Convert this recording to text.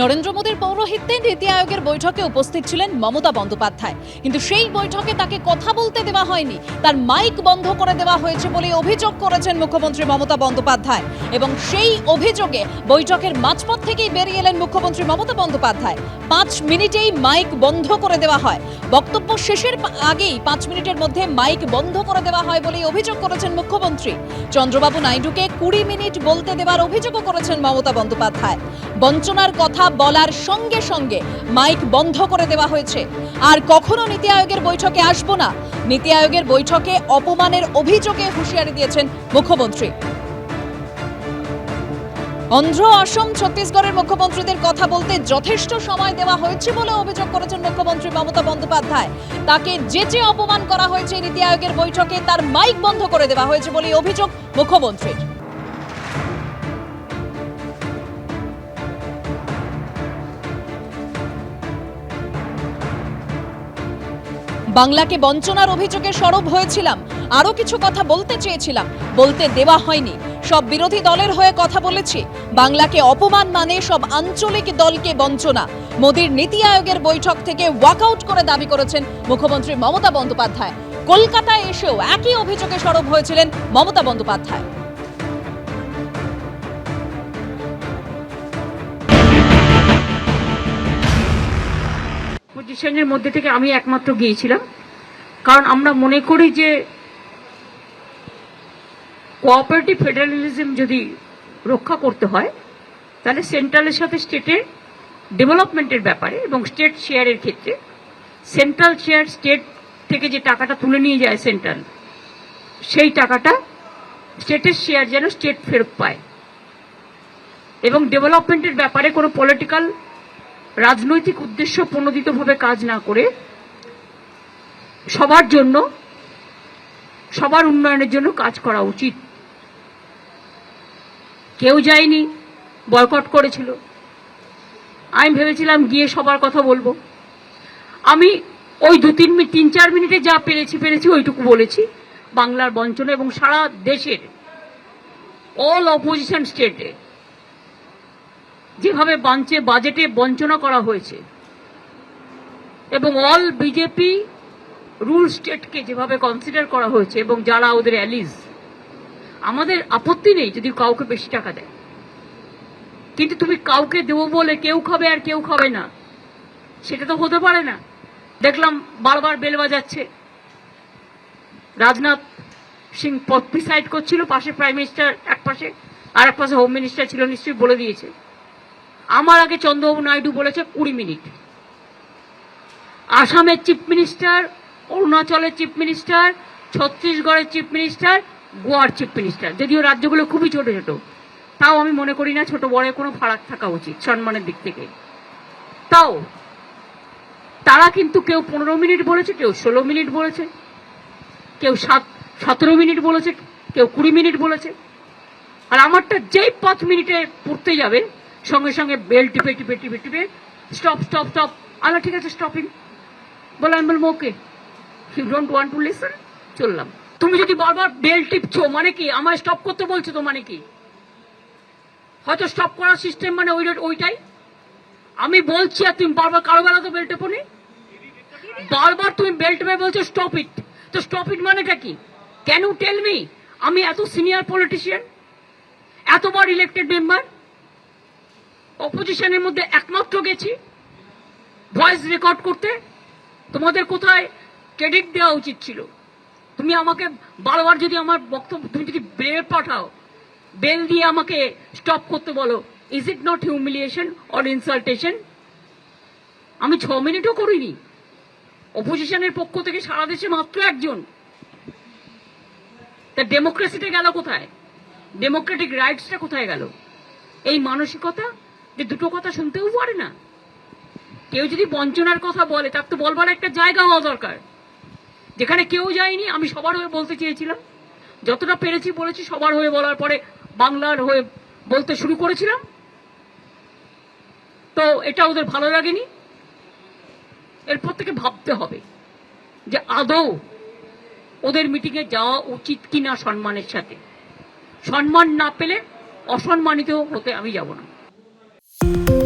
নরেন্দ্র মোদীর পৌরোহিত্যে নীতি আয়োগের বৈঠকে উপস্থিত ছিলেন মমতা বন্দ্যোপাধ্যায়। কিন্তু সেই বৈঠকে তাকে কথা বলতে দেওয়া হয়নি। তার মাইক বন্ধ করে দেওয়া হয়েছে বলে অভিযোগ করেছেন মুখ্যমন্ত্রী মমতা বন্দ্যোপাধ্যায়। এবং সেই অভিযোগে বৈঠকের মাঝপথ থেকেই বেরিয়ে এলেন মুখ্যমন্ত্রী মমতা বন্দ্যোপাধ্যায়। পাঁচ মিনিটেই মাইক বন্ধ করে দেওয়া হয়। বক্তব্য শেষের আগেই পাঁচ মিনিটের মধ্যে মাইক বন্ধ করে দেওয়া হয় বলেই অভিযোগ করেছেন মুখ্যমন্ত্রী। চন্দ্রবাবু নাইডুকে কুড়ি মিনিট বলতে দেওয়ার অভিযোগও করেছেন মমতা বন্দ্যোপাধ্যায়। বঞ্চনার কথা বলার সঙ্গে সঙ্গে মাইক বন্ধ করে দেওয়া হয়েছে। আর কখনো নীতি আয়োগের বৈঠকে আসব না। নীতি আয়োগের বৈঠকে অপমানের অভিযোগে হুঁশিয়ারি দিয়েছেন মুখ্যমন্ত্রী। অন্ধ্র, অসম, ছত্তিশগড়ের মুখ্যমন্ত্রীদের কথা বলতে যথেষ্ট সময় দেওয়া হয়েছে বলে অভিযোগ করেছেন মুখ্যমন্ত্রী মমতা বন্দ্যোপাধ্যায়। তাকে যে যে অপমান করা হয়েছে নীতি আয়োগের বৈঠকে তার মাইক বন্ধ করে দেওয়া হয়েছে বলে অভিযোগ মুখ্যমন্ত্রীর। বাংলাকে বঞ্চনার অভিযোগে সরব হয়েছিলাম। আরও কিছু কথা বলতে চেয়েছিলাম। বলতে দেওয়া হয়নি। সব বিরোধী দলের হয়ে কথা বলেছি। বাংলাকে অপমান মানে সব আঞ্চলিক দলকে বঞ্চনা। মোদীর নীতি আয়োগের বৈঠক থেকে ওয়াকআউট করে দাবি করেছেন মুখ্যমন্ত্রী মমতা বন্দ্যোপাধ্যায়। কলকাতায় এসেও একই অভিযোগে সরব হয়েছিলেন মমতা বন্দ্যোপাধ্যায়। পজিশনের মধ্যে থেকে আমি একমাত্র গিয়েছিলাম। কারণ আমরা মনে করি যে কোঅপারেটিভ ফেডারেলিজম যদি রক্ষা করতে হয়, তাহলে সেন্ট্রালের সাথে স্টেটের ডেভেলপমেন্টের ব্যাপারে এবং স্টেট শেয়ারের ক্ষেত্রে সেন্ট্রাল শেয়ার স্টেট থেকে যে টাকাটা তুলে নিয়ে যায় সেন্ট্রাল সেই টাকাটা স্টেটের শেয়ার যেন স্টেট ফেরত পায়। এবং ডেভেলপমেন্টের ব্যাপারে কোনো পলিটিক্যাল রাজনৈতিক উদ্দেশ্য প্রণোদিতভাবে কাজ না করে সবার জন্য, সবার উন্নয়নের জন্য কাজ করা উচিত। কেউ যায়নি, বয়কট করেছিল। আমি ভেবেছিলাম গিয়ে সবার কথা বলব। আমি ওই দু, তিন তিন, চার মিনিটে যা পেরেছি পেরেছি ওইটুকু বলেছি। বাংলার বঞ্চনা এবং সারা দেশের অল অপোজিশন স্টেটে যেভাবে বাঞ্চে, বাজেটে বঞ্চনা করা হয়েছে। এবং অল বিজেপি রুল স্টেটকে যেভাবে কনসিডার করা হয়েছে এবং যারা ওদের অ্যালিজ আমাদের আপত্তি নেই যদি কাউকে বেশি টাকা দেয়। কিন্তু তুমি কাউকে দেবো বলে কেউ খাবে আর কেউ খাবে না, সেটা তো হতে পারে না। দেখলাম বারবার বেল বাজাচ্ছে। রাজনাথ সিং প্রিসাইড করছিল, পাশে প্রাইম মিনিস্টার এক পাশে, আর এক পাশে হোম মিনিস্টার ছিল, নিশ্চয়ই বলে দিয়েছে। আমার আগে চন্দ্রবাবু নাইডু বলেছে কুড়ি মিনিট। আসামের চিফ মিনিস্টার, অরুণাচলের চিফ মিনিস্টার, ছত্তিশগড়ের চিফ মিনিস্টার, গোয়ার চিফ মিনিস্টার। যদিও রাজ্যগুলো খুবই ছোট ছোট, তাও আমি মনে করি না ছোট বড় কোনো ফারাক থাকা উচিত সম্মানের দিক থেকে। তাও, তারা কিন্তু কেউ পনেরো মিনিট বলেছে, কেউ ষোলো মিনিট বলেছে, কেউ সাত, সতেরো মিনিট বলেছে, কেউ কুড়ি মিনিট বলেছে। আর আমারটা যেই পাঁচ মিনিটে পড়তে যাবে সঙ্গে সঙ্গে বেল টিপে টিপে টিপে টিপে স্টপ স্টপ স্টপ আলা ঠিক আছে স্টপিং বলে, আমি okay you don't want to listen চললাম। তুমি যদি বারবার বেল টিপছো মানে কি? আমায় স্টপ করতে বলছো তো মানে কি? হয়তো স্টপ করার সিস্টেম মানে ওই ওইটাই। আমি বলছি আর তুমি বারবার কারও বেলা তো বেল টেপো বারবার তুমি বেল টেপে বলছো স্টপ ইট তো স্টপ ইট মানেটা কি? ক্যান ইউ টেল মি আমি এত সিনিয়র পলিটিশিয়ান এতবার ইলেক্টেড মেম্বার অপোজিশনের মধ্যে একমাত্র গেছি। ভয়েস রেকর্ড করতে। তোমাদের কোথায় ক্রেডিট দেওয়া উচিত ছিল? তুমি আমাকে বারবার যদি আমার বক্তব্য তুমি যদি বেল পাঠাও বেল দিয়ে আমাকে স্টপ করতে বলো is it not humiliation or insultation আমি ছ মিনিটও করিনি। অপোজিশনের পক্ষ থেকে সারা দেশে মাত্র একজন। তা ডেমোক্রেসিটা গেল কোথায়? ডেমোক্রেটিক রাইটসটা কোথায় গেল? এই মানসিকতা যে দুটো কথা শুনতেও পারে না। কেউ যদি বঞ্চনার কথা বলে, তার তো বলবার একটা জায়গা হওয়া দরকার। যেখানে কেউ যায়নি, আমি সবার হয়ে বলতে চেয়েছিলাম। যতটা পেরেছি বলেছি, সবার হয়ে বলার পরে বাংলার হয়ে বলতে শুরু করেছিলাম। তো এটা ওদের ভালো লাগেনি। এরপর থেকে ভাবতে হবে যে আদৌ ওদের মিটিংয়ে যাওয়া উচিত কিনা সম্মানের সাথে। সম্মান না পেলে অসম্মানিত হতে আমি যাব না। Thank you